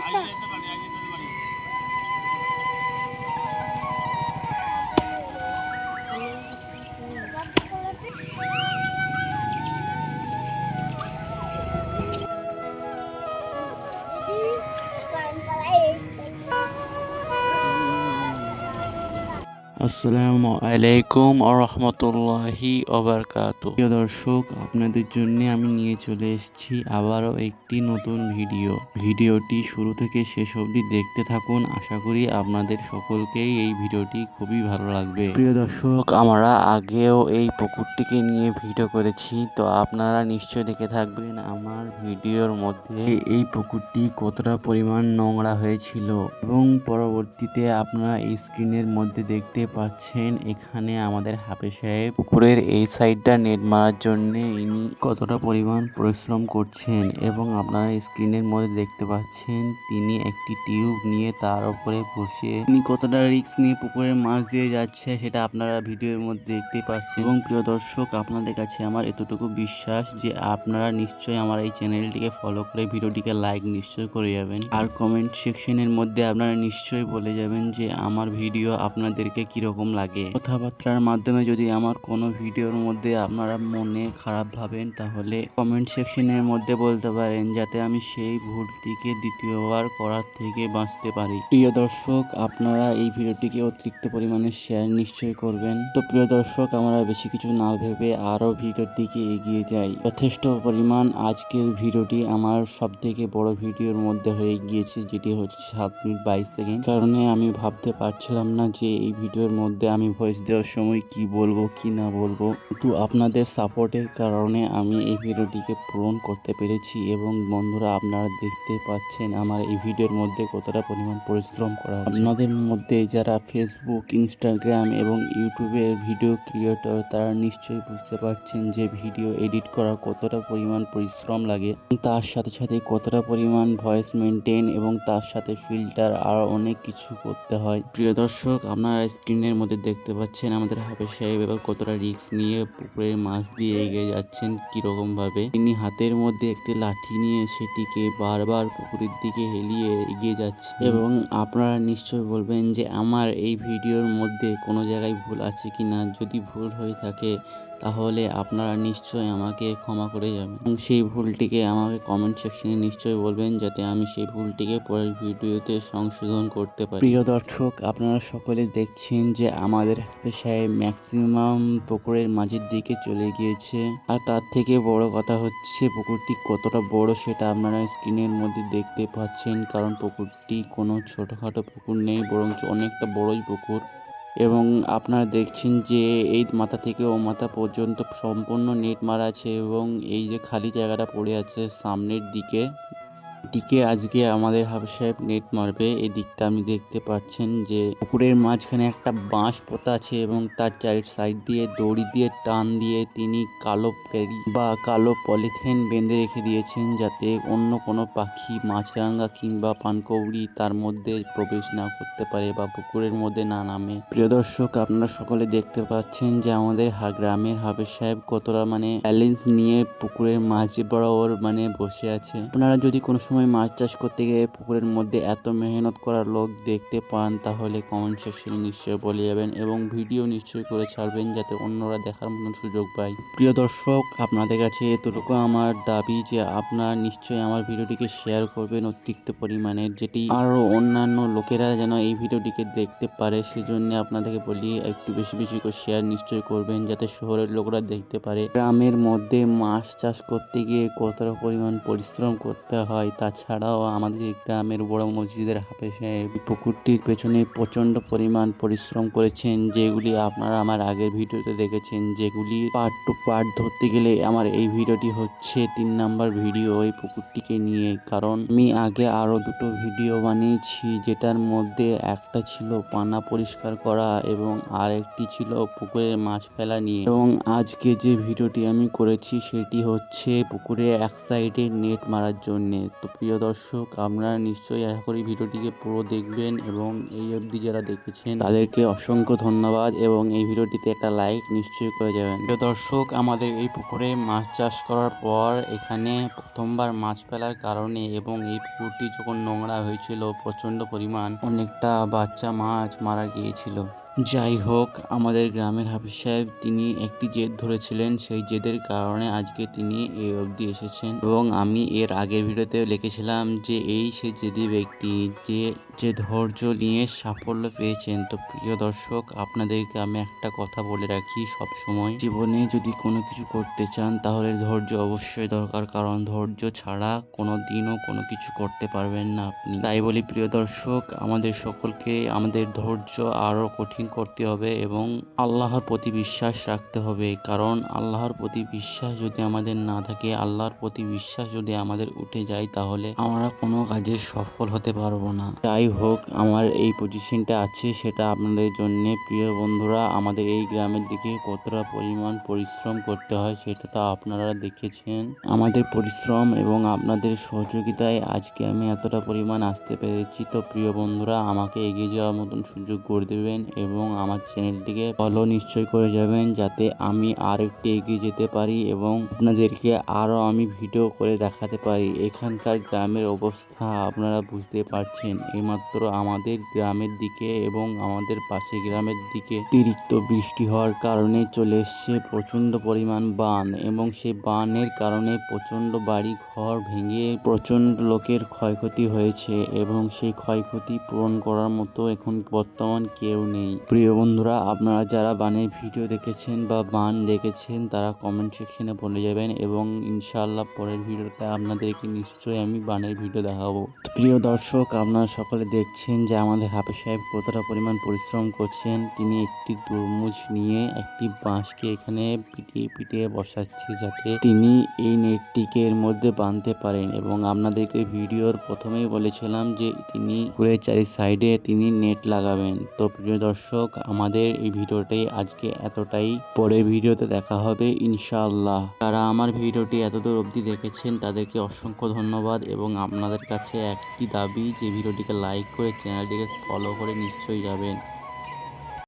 干啥 আসসালামু আলাইকুম রহমতুল্লাহি ওবরকাত প্রিয় দর্শক, আপনাদের জন্য আমি নিয়ে চলে এসেছি আবারও একটি নতুন ভিডিও। ভিডিওটি শুরু থেকে শেষ অবধি দেখতে থাকুন। আশা করি আপনাদের সকলকেই এই ভিডিওটি খুবই ভালো লাগবে। প্রিয় দর্শক, আমরা আগেও এই পুকুরটিকে নিয়ে ভিডিও করেছি, তো আপনারা নিশ্চয়ই দেখে থাকবেন আমার ভিডিওর মধ্যে এই পুকুরটি কতটা পরিমাণ নোংরা হয়েছিল। এবং পরবর্তীতে আপনারা এই স্ক্রিনের মধ্যে দেখতে পাচ্ছেন এখানে আমাদের হাফে সাহেব। পুকুরের এই সাইডটা নেট মারার জন্য ইনি কতটা পরিমাণ পরিশ্রম করছেন এবং আপনারা স্ক্রিনের মধ্যে দেখতে পাচ্ছেন তিনি একটি টিউব নিয়ে তার উপরে বসে তিনি কতটা রিস্ক নিয়ে পুকুরের মাছ দিয়ে যাচ্ছে সেটা আপনারা ভিডিওর মধ্যে দেখতে পাচ্ছেন। এবং প্রিয় দর্শক, আপনাদের কাছে আমার এতটুকু বিশ্বাস যে আপনারা নিশ্চয়ই আমার এই চ্যানেলটিকে ফলো করে ভিডিওটিকে লাইক নিশ্চয়ই করে যাবেন। আর কমেন্ট সেকশনের মধ্যে আপনারা নিশ্চয়ই বলে যাবেন যে আমার ভিডিও আপনাদেরকে কীরকম লাগে? কথাবার্তার মাধ্যমে যদি আমার কোনো ভিডিওর মধ্যে আপনারা মনে খারাপ ভাবেন, তাহলে কমেন্ট সেকশনের মধ্যে বলতে পারেন, যাতে আমি সেই ভুলটিকে দ্বিতীয়বার করার থেকে বাঁচতে পারি। প্রিয় দর্শক, আপনারা এই ভিডিওটিকে অতিরিক্ত পরিমাণে শেয়ার নিশ্চয়ই করবেন। তো প্রিয় দর্শক, আমরা বেশি কিছু না ভেবে আরও ভিডিওর দিকে এগিয়ে যাই। যথেষ্ট পরিমাণ আজকের ভিডিওটি আমার সব থেকে বড় ভিডিওর মধ্যে হয়ে গিয়েছে, যেটি হচ্ছে সাত মিনিট বাইশ সেকেন্ড। কারণে আমি ভাবতে পারছিলাম না যে এই ভিডিওর মধ্যে আমি ভয়েস দেওয়ার সময় কি বলব, কি না বলব কিন্তু আপনাদের সাপোর্টের কারণে আমি এই ভিডিওটিকে পূরণ করতে পেরেছি এবং বন্ধুরা আপনারা দেখতে পাচ্ছেন আমার এই ভিডিওর মধ্যে কতটা পরিমাণ পরিশ্রম করা। আপনাদের মধ্যে যারা ফেসবুক ইনস্টাগ্রাম এবং ইউটিউবের ভিডিও ক্রিয়েটর তারা নিশ্চয়ই বুঝতে পারছেন যে ভিডিও এডিট করা কতটা পরিমাণ পরিশ্রম লাগে তার সাথে সাথে কতটা পরিমাণ ভয়েস মেনটেন এবং তার সাথে ফিল্টার আর অনেক কিছু করতে হয় প্রিয় দর্শক, আপনারা স্ক্রিনের মধ্যে দেখতে পাচ্ছেন আমাদের হাফেজ সাহেব এবার কতটা রিস্ক নিয়ে পুকুরের মাছ দিয়ে এগিয়ে যাচ্ছেন কীরকম ভাবে তিনি হাতের মধ্যে একটি লাঠি নিয়ে সেটিকে বারবার পুকুরের দিকে হেলিয়ে এগিয়ে যাচ্ছে এবং আপনারা নিশ্চয় বলবেন যে, আমার এই ভিডিওর মধ্যে কোনো জায়গায় ভুল আছে কি না যদি ভুল হয়ে থাকে তাহলে আপনারা নিশ্চয়ই আমাকে ক্ষমা করে যাবেন। এবং সেই ভুলটিকে আমাকে কমেন্ট সেকশনে নিশ্চয়ই বলবেন, যাতে আমি সেই ভুলটিকে পরের ভিডিওতে সংশোধন করতে পারি। প্রিয় দর্শক, আপনারা সকলে দেখছেন যে আমাদের সাহেব ম্যাক্সিমাম পুকুরের মাঝের দিকে চলে গিয়েছে। আর তার থেকে বড় কথা হচ্ছে, পুকুরটি কতটা বড় সেটা আপনারা স্ক্রিনের মধ্যে দেখতে পাচ্ছেন। কারণ পুকুরটি কোনো ছোটোখাটো পুকুর নেই, বরঞ্চ অনেকটা বড়ই পুকুর। এবং আপনারা দেখছেন যে এই মাথা থেকে ও মাথা পর্যন্ত সম্পূর্ণ নেট মারা আছে এবং এই যে খালি জায়গাটা পড়ে আছে সামনের দিকে। দিকে আজকে আমাদের হাফিজ সাহেব নেট মারবে। এই দিকটা আমি দেখতে পাচ্ছেন যে পুকুরের মাঝখানে একটা বাঁশ পোতা আছে এবং তার চারি সাইড দিয়ে দড়ি দিয়ে টান দিয়ে তিনি কালো প্যারি বা কালো পলিথিন বেঁধে রেখে দিয়েছেন যাতে অন্য কোনো পাখি মাছরাঙ্গা কিংবা পানকৌড়ি তার মধ্যে প্রবেশ না করতে পারে বা পুকুরের মধ্যে না নামে। প্রিয় দর্শক, আপনারা সকলে দেখতে পাচ্ছেন যে আমাদের গ্রামের হাফেজ সাহেব কতটা মানে চ্যালেঞ্জ নিয়ে পুকুরের মাঝ বরাবর মানে বসে আছে। আপনারা যদি কোনো সময় মাছ চাষ করতে গিয়ে পুকুরের মধ্যে এত মেহনত করার লোক দেখতে পান, তাহলে কমেন্ট সেকশনে নিশ্চয়ই বলে যাবেন এবং ভিডিও নিশ্চয়ই করে ছাড়বেন যাতে অন্যরা দেখার মতন সুযোগ পায়। প্রিয় দর্শক, আপনাদের কাছে এতটুকু আমার দাবি যে আপনারা নিশ্চয়ই আমার ভিডিওটিকে শেয়ার করবেন অতিরিক্ত পরিমাণে, যেটি আরও অন্যান্য লোকেরা যেন এই ভিডিওটিকে দেখতে পারে, সেজন্য আপনাদেরকে বলি একটু বেশি বেশি করে শেয়ার নিশ্চয়ই করবেন যাতে শহরের লোকরা দেখতে পারে। গ্রামের মধ্যে মাছ চাষ করতে গিয়ে কতটা পরিমাণ পরিশ্রম করতে হয় তাছাড়াও আমাদের গ্রামের বড় মসজিদের হাফে সাহেব পুকুরটির পেছনে প্রচণ্ড পরিমাণ পরিশ্রম করেছেন, যেগুলি আপনারা আমার আগের ভিডিওতে দেখেছেন, যেগুলি পার্ট টু পার্ট ধরতে গেলে আমার এই ভিডিওটি হচ্ছে তিন নাম্বার ভিডিও এই পুকুরটিকে নিয়ে। কারণ আমি আগে আরও দুটো ভিডিও বানিয়েছি, যেটার মধ্যে একটা ছিল পানা পরিষ্কার করা এবং আরেকটি ছিল পুকুরের মাছ ফেলা নিয়ে। এবং আজকে যে ভিডিওটি আমি করেছি, সেটি হচ্ছে পুকুরের এক সাইডে নেট মারার জন্যে। তো প্রিয় দর্শক, আপনারা নিশ্চয়ই আশা করি ভিডিওটিকে পুরো দেখবেন এবং এই অবধি যারা দেখেছেন, তাদেরকে অসংখ্য ধন্যবাদ এবং এই ভিডিওটিতে একটা লাইক নিশ্চয়ই করে যাবেন। প্রিয় দর্শক, আমাদের এই পুকুরে মাছ চাষ করার পর এখানে প্রথমবার মাছ ফেলার কারণে এবং এই পুকুরটি যখন নোংরা হয়েছিল, প্রচণ্ড পরিমাণ অনেকটা বাচ্চা মাছ মারা গিয়েছিল। যাই হোক, আমাদের গ্রামের হাফিজ সাহেব তিনি একটি জেদ ধরেছিলেন, সেই জেদের কারণে আজকে তিনি এই অবধি এসেছেন। এবং আমি এর আগের ভিডিওতে লিখেছিলাম যে, এই সে জেদি ব্যক্তি যে যে ধৈর্য নিয়ে সাফল্য পেয়েছেন। তো প্রিয় দর্শক, আপনাদেরকে আমি একটা কথা বলে রাখি সব সময় জীবনে যদি কোনো কিছু করতে চান, তাহলে ধৈর্য অবশ্যই দরকার। কারণ ধৈর্য ছাড়া কোনো দিনও কোনো কিছু করতে পারবেন না আপনি। তাই বলি প্রিয় দর্শক, আমাদের সকলকে আমাদের ধৈর্য আরও কঠিন করতে হবে এবং আল্লাহর প্রতি বিশ্বাস রাখতে হবে। কারণ আল্লাহর প্রতি বিশ্বাস যদি আমাদের না থাকে, আল্লাহর প্রতি বিশ্বাস যদি আমাদের উঠে যায়, তাহলে আমরা কোনো কাজে সফল হতে পারব না। যাই হোক, আমার এই পজিশনটা আছে, সেটা আপনাদের জন্য। প্রিয় বন্ধুরা, আমাদের এই গ্রামের দিকে কতটা পরিমাণ পরিশ্রম করতে হয়, সেটা তো আপনারা দেখেছেন। আমাদের পরিশ্রম এবং আপনাদের সহযোগিতায় আজকে আমি এতটা পরিমাণ আসতে পেরেছি। তো প্রিয় বন্ধুরা, আমাকে এগিয়ে যাওয়ার মতন সুযোগ করে দেবেন এবং আমার চ্যানেলটিকে ফলো নিশ্চয় করে যাবেন, যাতে আমি আর একটু এগিয়ে যেতে পারি এবং আপনাদেরকে আরও আমি ভিডিও করে দেখাতে পারি। এখানকার গ্রামের অবস্থা আপনারা বুঝতে পারছেন। এইমাত্র আমাদের গ্রামের দিকে এবং আমাদের পাশে গ্রামের দিকে অতিরিক্ত বৃষ্টি হওয়ার কারণে চলে এসছে প্রচণ্ড পরিমাণ বান এবং সেই বানের কারণে প্রচণ্ড বাড়ি ঘর ভেঙে প্রচণ্ড লোকের ক্ষয়ক্ষতি হয়েছে এবং সেই ক্ষয়ক্ষতি পূরণ করার মতো এখন বর্তমান কেউ নেই। প্রিয় বন্ধুরা, আপনারা যারা বানের ভিডিও দেখেছেন বা বান দেখেছেন, তারা কমেন্ট সেকশনে বলে যাবেন এবং ইনশাআল্লাহ পরের ভিডিওতে আপনাদেরকে নিশ্চয়ই আমি বানের ভিডিও দেখাবো। প্রিয় দর্শক, আপনারা সকলে দেখছেন যে আমাদের হাফে সাহেব কতটা পরিমাণ পরিশ্রম করছেন। তিনি একটি তরমুজ নিয়ে একটি বাঁশকে এখানে পিটিয়ে পিটিয়ে বসাচ্ছে যাতে তিনি এই নেটটিকে এর মধ্যে বাঁধতে পারেন এবং আপনাদেরকে ভিডিওর প্রথমেই বলেছিলাম যে তিনি পুকুরের চারি সাইডে তিনি নেট লাগাবেন। তো প্রিয় দর্শক, আমাদের এই ভিডিওটাই আজকে এতটাই। পরের ভিডিওতে দেখা হবে ইনশাআল্লাহ। যারা আমার ভিডিওটি এতদূর অবধি দেখেছেন, তাদেরকে অসংখ্য ধন্যবাদ এবং আপনাদের কাছে একটি দাবি যে ভিডিওটিকে লাইক করে চ্যানেলটিকে ফলো করে নিশ্চয়ই যাবেন।